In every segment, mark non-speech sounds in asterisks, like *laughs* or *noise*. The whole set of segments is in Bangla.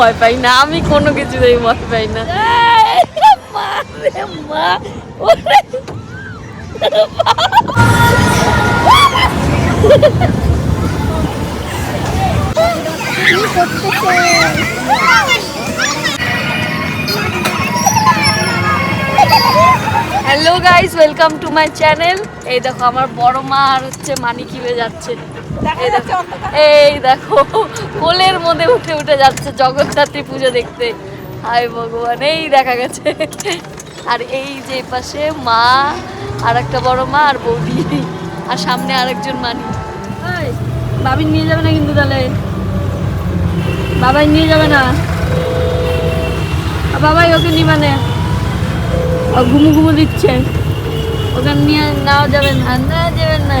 ভয় পাই না, আমি কোনো কিছুতেই ভয় পাই না। Hello guys welcome to my channel এই দেখো, আমার বড় মা আর হচ্ছে মানি কিনে যাচ্ছে। এই দেখো কোলের মধ্যে উঠে উঠে যাচ্ছে জগদ্ধাত্রী পুজো দেখতে। হায় ভগবান এই দেখা গেছে। আর এই যে পাশে মা আর একটা বড় মা আর বৌদি আর সামনে আরেকজন মানি। বাবিন নিয়ে যাবে না কিন্তু তাহলে? বাবাই নিয়ে যাবে না? বাবাই ওকে নিবা মানে ঘুমু ঘুমু দিচ্ছে। ওখানে নিয়ে নেওয়া যাবে না যাবে না।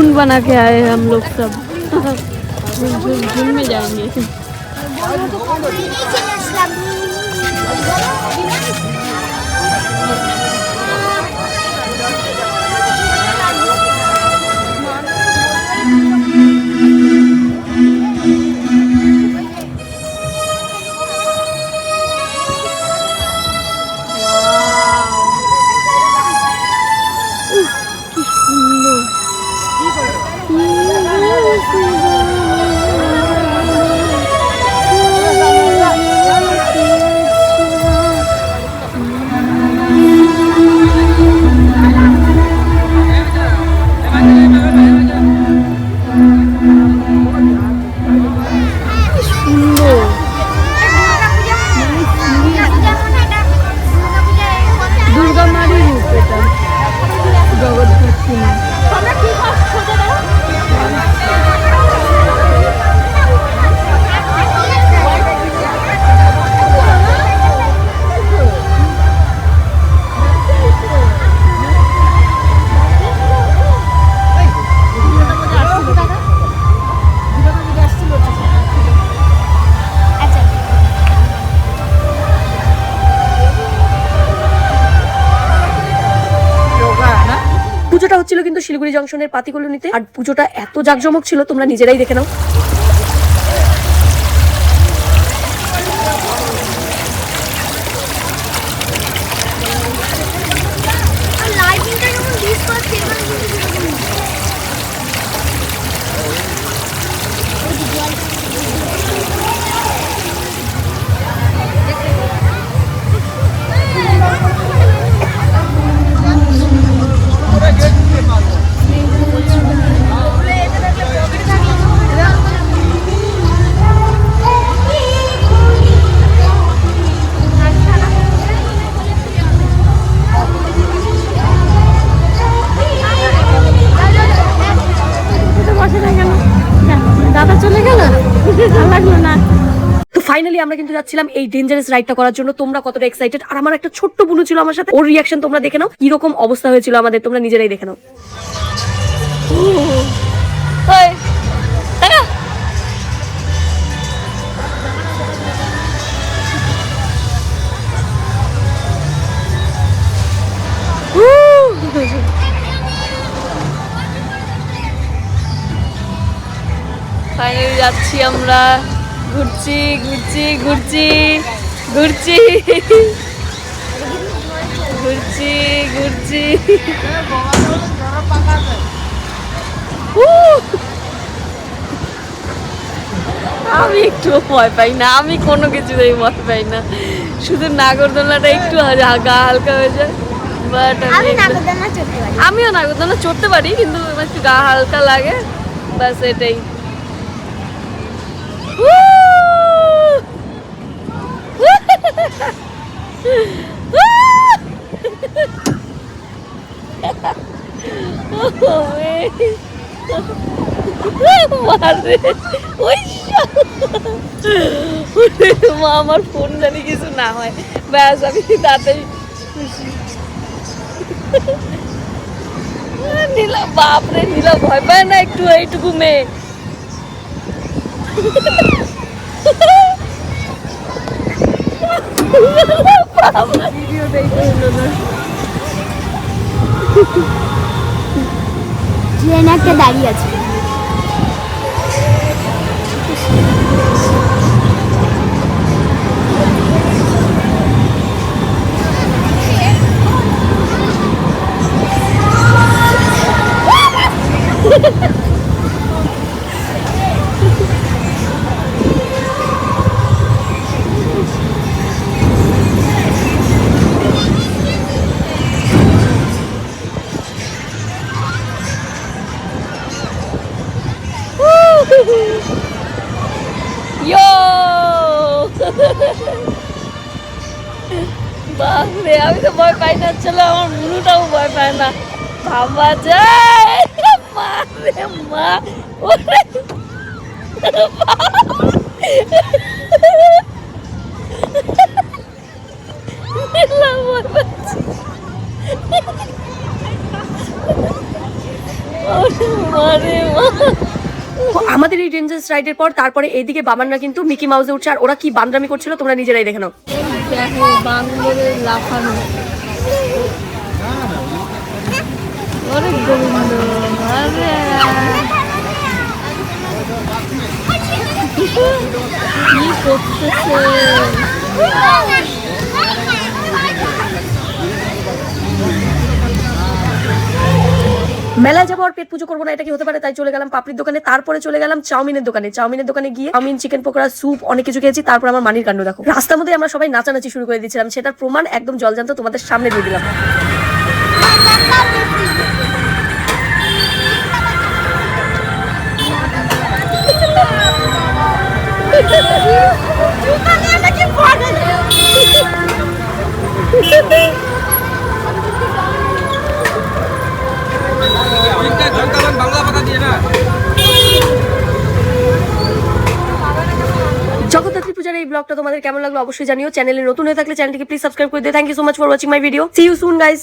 झुनझुन बना के आए हैं हम लोग सब। झुनझुन में जाएँगे সুন্দর শিলিগুড়ি জংশনের পাতিগুলো নিতে আর পুজোটা এত জাঁকজমক ছিল তোমরা নিজেরাই দেখে নাও। ফাইনালি আমরা কিন্তু যাচ্ছিলাম এই ডেঞ্জারাস রাইডটা করার জন্য। তোমরা কতটা এক্সাইটেড আর আমার একটা ছোট্ট বুনু ছিল আমার সাথে। ওর রিয়াকশন তোমরা দেখে নাও। কীরকম অবস্থা হয়েছিল আমাদের, তোমরা নিজেরাই দেখে নাও। ফাইনালি যাচ্ছি আমরা। ঘুরছি ঘুরছি ঘুরছি ঘুরছি। ঘুরছি ঘুরছি! আমি একটু ভয় পাই না আমি কোনো কিছুতেই ভয় পাই না। শুধু নাগরদোলাটা একটু হা- গা হালকা হয়ে যায়। বাট আমি আমিও নাগরদোলা চড়তে পারি কিন্তু আমার একটু গা হালকা লাগে। ব্যাস এটাই। *laughs* আমার ফোন জানি কিছু না হয়। ব্যাস, আমি তাড়াতাড়ি খুশি নীলা বাপরে নীলা ভয় পায় না একটু, এইটুকু মেয়ে। ভিডিও একটা দাঁড়িয়ে আছে। আমি তো ভয় পাই না, চলো, আমার মুনুটাও ভয় পায় না। ভাবা যায় মা রে, মা আমাদের এই ডেঞ্জারাস রাইডের পর তারপরে এইদিকে বাবানরা কিন্তু মিকি মাউসে উঠছে, আর ওরা কি বান্দরামি করছিল তোমরা নিজেরাই দেখে নাও। দেখো বান্দরের লাফানো। অনেক গোবিন্দ কি করতেছে? মেলায় যাব আর পেট পুজো করব না এটা কি হতে পারে? তাই চলে গেলাম পাপড়ির দোকানে তারপরে চলে গেলাম চাউমিনের দোকানে। চাউমিনের দোকানে গিয়ে চাউমিন চিকেন পকোড়া স্যুপ অনেক কিছু খেয়েছি তারপর আমার মানির কাণ্ড দেখো। রাস্তার মধ্যে আমরা সবাই নাচানাচি শুরু করে দিয়েছিলাম সেটার প্রমাণ একদম জলজান্ত তোমাদের সামনে দিয়ে দিলাম। *laughs* তিনটা ঘন্টামান বাংলা পাতা দিয়ে না জগদ্ধাত্রী পূজার এই ব্লগটা তোমাদের কেমন লাগল অবশ্যই জানিও। চ্যানেলে নতুন হয়ে থাকলে চ্যানেলটিকে প্লিজ সাবস্ক্রাইব করে দিও। Thank you so much for watching my video see you soon guys